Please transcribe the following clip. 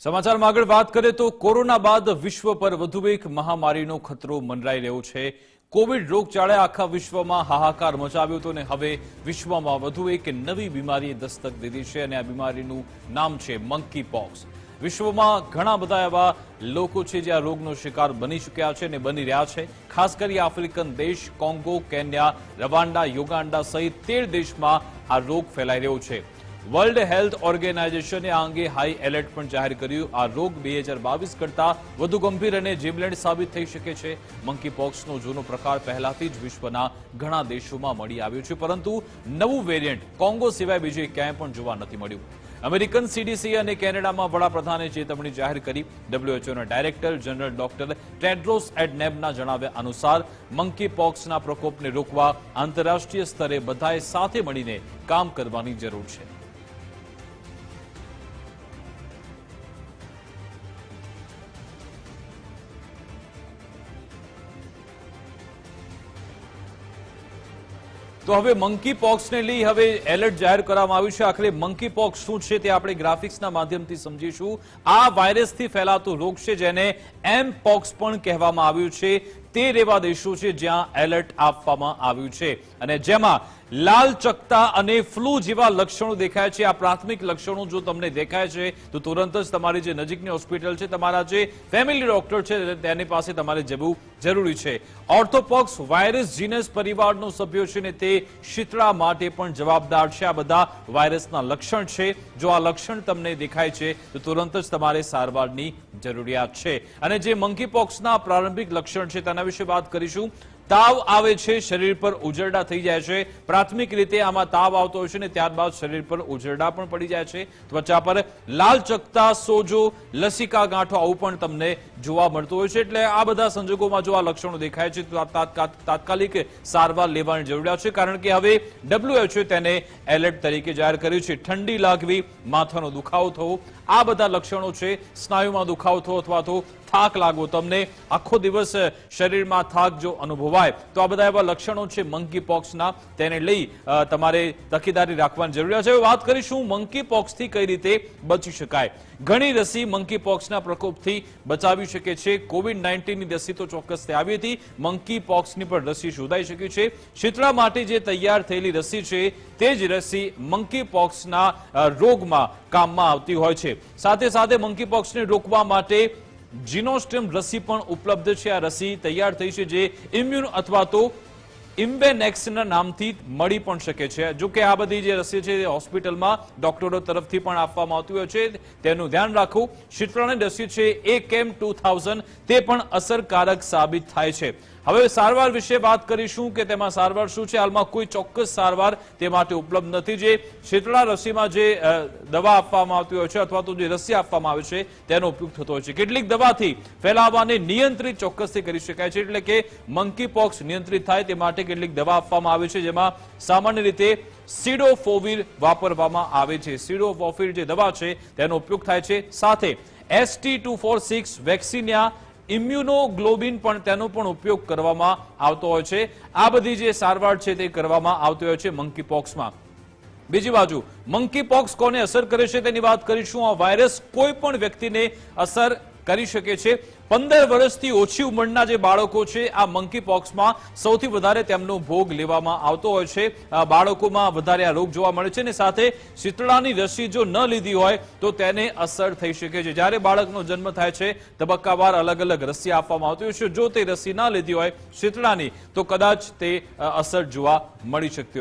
સમાચારમાં આગળ વાત કરીએ તો કોરોના બાદ વિશ્વ પર વધુ એક મહામારીનો ખતરો મંડરાઈ રહ્યો છે. કોવિડ રોગચાળે આખા વિશ્વમાં હાહાકાર મચાવ્યો હતો અને હવે વિશ્વમાં વધુ એક નવી બીમારીએ દસ્તક દીધી છે અને આ બીમારીનું નામ છે મંકી પોક્સ વિશ્વમાં ઘણા બધા એવા લોકો છે જે આ રોગનો શિકાર બની ચૂક્યા છે અને બની રહ્યા છે. ખાસ કરી આફ્રિકન દેશ, કોંગો, કેન્યા રવાન્ડા યુગાન્ડા સહિત તેર દેશમાં આ રોગ ફેલાઈ રહ્યો છે. વર્લ્ડ હેલ્થ ઓર્ગેનાઇઝેશને આ અંગે હાઈ એલર્ટ પણ જાહેર કર્યું. આ રોગ બે હજાર બાવીસ કરતા વધુ ગંભીર અને જીવલેણ સાબિત થઈ શકે છે. મંકી પોક્સનો જૂનો પ્રકાર પહેલાથી જ વિશ્વના ઘણા દેશોમાં મળી આવ્યો છે, પરંતુ નવું વેરિયન્ટ કોંગો સિવાય બીજે ક્યાંય પણ જોવા નથી મળ્યું. અમેરિકન સીડીસી અને કેનેડામાં વડાપ્રધાને ચેતવણી જાહેર કરી. ડબ્લ્યુએચઓના ડાયરેક્ટર જનરલ ડોક્ટર ટેડ્રોસ એડનેબના જણાવ્યા અનુસાર મંકી પોક્સના પ્રકોપને રોકવા આંતરરાષ્ટ્રીય સ્તરે બધાએ સાથે મળીને કામ કરવાની જરૂર છે. તો હવે મંકી પોક્સને લઈ હવે એલર્ટ જાહેર કરવામાં આવ્યું છે. આખરે મંકી પોક્સ શું છે તે આપણે ગ્રાફિક્સના માધ્યમથી સમજીશું. આ વાયરસથી ફેલાતો રોગ છે જેને એમ પોક્સ પણ કહેવામાં આવ્યું છે. તે એવા દેશો છે જ્યાં એલર્ટ આપવામાં આવ્યું છે. અને જેમાં લાલ ચકતા અને ફ્લૂ જેવા લક્ષણો દેખાય છે. આ પ્રાથમિક લક્ષણો જો તમને દેખાય છે, તો તુરંત જ તમારી જે નજીકની હોસ્પિટલ છે, તમારા જે ફેમિલી ડોક્ટર છે, તેની પાસે તમારે જવું જરૂરી છે. ઓર્થોપોક્સ વાયરસ જીનસ પરિવારનો સભ્યો છે ને તે શીતળા માટે પણ જવાબદાર છે. આ બધા વાયરસના લક્ષણ છે. જો આ લક્ષણ તમને દેખાય છે, તો તુરંત જ તમારે સારવારની જરૂરિયાત છે. અને જે મંકી પોક્સના પ્રારંભિક લક્ષણ છે, તેના વિશે વાત કરીશું. તાવ આવે છે, શરીર પર ઉજરડા થઈ જાય છે. પ્રાથમિક રીતે આમાં તાવ આવતો હોય છે ને ત્યારબાદ શરીર પર ઉજરડા પણ પડી જાય છે. ત્વચા પર લાલ ચકતા, સોજો, લસિકા ગાંઠો આવું પણ તમને જોવા મળતું હોય છે. એટલે આ બધા સંજોગોમાં જો આ લક્ષણો દેખાય છે, તો તાત્કાલિક સારવાર લેવાની જરૂરિયાત છે. કારણ કે હવે ડબ્લ્યુએચઓ તેને એલર્ટ તરીકે જાહેર કર્યું છે. ઠંડી લાગવી, માથાનો દુખાવો થવો, આ બધા લક્ષણો છે. સ્નાયુમાં દુખાવો થવો અથવા તો થાક લાગવો. તમને આખો દિવસ શરીરમાં થાક જો અનુભવાય તો આ બધા એવા લક્ષણો છે મંકી પોક્સના તેને લઈ તમારે તકેદારી રાખવાની જરૂરિયાત છે. હવે વાત કરીશું મંકી પોક્સથી કઈ રીતે બચી શકાય. ઘણી રસી મંકી પોક્સના પ્રકોપથી બચાવી શકે છે. કોવિડ નાઇન્ટીનની રસી તો ચોક્કસ આવી હતી. મંકી પોક્સની પણ રસી શોધાઈ શકી છે. શીતળા માટે જે તૈયાર થયેલી રસી છે, તે જ રસી મંકી પોક્સના રોગમાં કામમાં આવતી હોય છે. સાથે સાથે મંકી પોક્સને રોકવા માટે જીનોસ્ટેમ રસી પણ ઉપલબ્ધ છે. આ રસી તૈયાર થઈ છે જે ઇમ્યુન અથવા તો ઇમ્બેનેક્સના નામથી મળી પણ શકે છે. જો કે આ બધી જે રસી છે તે હોસ્પિટલમાં ડોક્ટરો તરફથી પણ આપવામાં આવતી હોય છે. તેનું ધ્યાન રાખવું શીતળાની રસી છે. એ કેમ ટુ તે પણ અસરકારક સાબિત થાય છે. હવે સારવાર વિશે વાત કરીશું કે તેમાં સારવાર શું છે? હાલમાં કોઈ ચોક્કસ સારવાર તે માટે ઉપલબ્ધ નથી. જે શીતળા રસીમાં જે દવા આપવામાં આવતી હોય છે અથવા તો જે રસી આપવામાં આવે છે, તેનો ઉપયોગ થતો હોય છે. કેટલીક દવાથી ફેલાવાને નિયંત્રિત ચોક્કસથી કરી શકાય છે. એટલે કે મંકી પોક્સ નિયંત્રિત થાય તે માટે કેટલીક દવા આપવામાં આવે છે, જેમાં સામાન્ય રીતે સીડોફોવિર વાપરવામાં આવે છે. સિડોફોવિર જે દવા છે, તેનો ઉપયોગ થાય છે. સાથે ST two four six vaccinia immunoglobin પણ તેનો પણ ઉપયોગ કરવામાં આવતો હોય છે. આ બધી જે સારવાર છે તે કરવામાં આવતી હોય છે મંકી પોક્સમાં બીજી બાજુ મંકી પોક્સ કોને અસર કરે છે તેની વાત કરીશું. આ વાયરસ કોઈ પણ વ્યક્તિને અસર કરી શકે છે. પંદર વર્ષથી ઓછી ઉંમરના જે બાળકો છે, આ મંકી પોક્સમાં સૌથી વધારે તેમનો ભોગ લેવામાં આવતો હોય છે. બાળકોમાં વધારે આ રોગ જોવા મળે છે અને સાથે શીતળાની રસી જો ન લીધી હોય, તો તેને અસર થઈ શકે છે. જ્યારે બાળકનો જન્મ થાય છે, તબક્કાવાર અલગ અલગ રસી આપવામાં આવતી હોય છે. જો તે રસી ના લીધી હોય, શીતળાની, તો કદાચ તે અસર જોવા મળી શકતી હોય